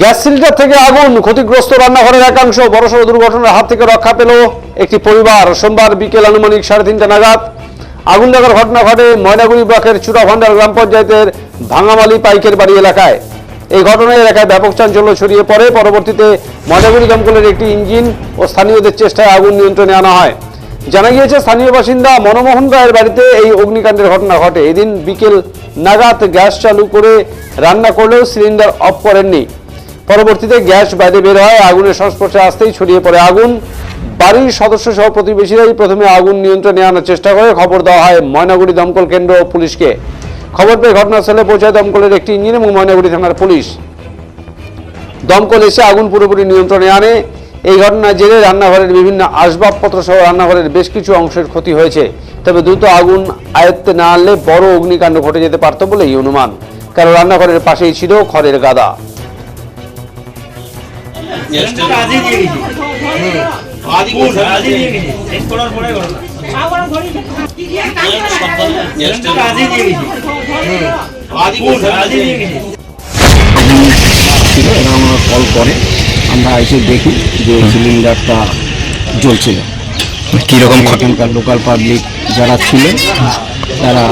Gas cylinder থেকে আগুন, ক্ষতিগ্রস্ত রান্নাঘরের একাংশ, বড়সড় দুর্ঘটনার হাত থেকে রক্ষা পেল একটি পরিবার। সোমবার বিকেল আনুমানিক সাড়ে তিনটা নাগাদ আগুন লাগার ঘটনা ঘটে ময়নাগুড়ি ব্লকের চূড়াভান্ডার গ্রাম পঞ্চায়েতের ভাঙামালি পাইকের বাড়ি এলাকায়। এই ঘটনায় এলাকায় ব্যাপক চাঞ্চল্য ছড়িয়ে পড়ে। পরবর্তীতে ময়নাগুড়ি দমকলের একটি ইঞ্জিন ও স্থানীয়দের চেষ্টায় আগুন নিয়ন্ত্রণে আনা হয়। জানা গিয়েছে, স্থানীয় বাসিন্দা মনমোহন রায়ের বাড়িতে এই অগ্নিকাণ্ডের ঘটনা ঘটে। এদিন বিকেল নাগাদ গ্যাস চালু করে রান্না করলেও সিলিন্ডার অফ করেননি। পরবর্তীতে গ্যাস বাইরে বের হয়, আগুনের সংস্পর্শে আসতেই ছড়িয়ে পড়ে আগুন। বাড়ির সদস্য সহ প্রতিবেশীরাই প্রথমে আগুন নিয়ন্ত্রণে আনার চেষ্টা করে। খবর দেওয়া হয়, ময়নাগুড়ি দমকল কেন্দ্র ও পুলিশকে। খবর পেয়ে ঘটনাস্থলে পৌঁছায় দমকলের একটি ইঞ্জিন এবং ময়নাগুড়ি থানার পুলিশ। দমকল এসে আগুন পুরোপুরি নিয়ন্ত্রণে আনে। এই ঘটনায় জেরে রান্নাঘরের বিভিন্ন আসবাবপত্র সহ রান্নাঘরের বেশ কিছু অংশের ক্ষতি হয়েছে। তবে দ্রুত আগুন আয়ত্তে না আনলে বড় অগ্নিকাণ্ড ঘটে যেতে পারত বলেই অনুমান। কারণ রান্নাঘরের পাশেই ছিল খড়ের গাদা। কল করে। আমরা এসে দেখি যে সিলিন্ডারটা জ্বলছিল। কীরকম এখানকার লোকাল পাবলিক যারা ছিল তারা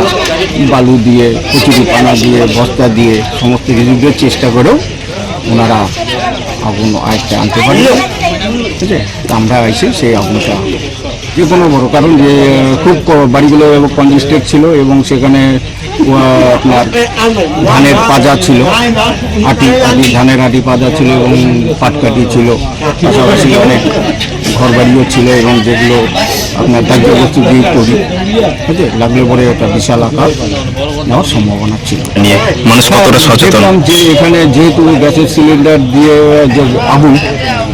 বালু দিয়ে কচুরি পানা দিয়ে বস্তা দিয়ে সমস্ত কিছু দিয়ে চেষ্টা করেও ওনারা আগুন আয়ত্তে আনতে পারল ঠিক আছে? আমরা এসে সেই আগুনটা যে কোনো বড় কারণ যে খুব বাড়িগুলো কনজেস্টেড ছিল এবং সেখানে আপনার ধানের পাজা ছিল আটি আটি ধানের আটি পাজা ছিল এবং পাটকাটি ছিল। পাশাপাশি অনেক ঘর বাড়িও ছিল এবং যেগুলো আপনার দাহ্য বস্তু দিয়ে তৈরি। ঠিক আছে? লাগলে পরে একটা বিশাল আকার নেওয়ার সম্ভাবনা ছিল। নিয়ে মানুষ কতটা সচেতন? যে এখানে যেহেতু গ্যাসের সিলিন্ডার দিয়ে যে আগুন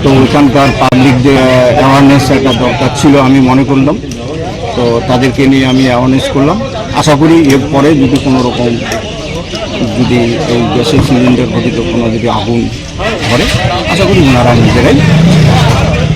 তো এখানকার পাবলিক যে অ্যাওয়ারনেস একটা দরকার ছিল আমি মনে করলাম। তো তাদেরকে নিয়ে আমি অ্যাওয়ারনেস করলাম। আশা করি এরপরে যদি কোনো রকম যদি এই গ্যাসের সিলিন্ডার ঘটিত কোনো যদি আগুন ধরে, আশা করি ওনারা নিজেরাই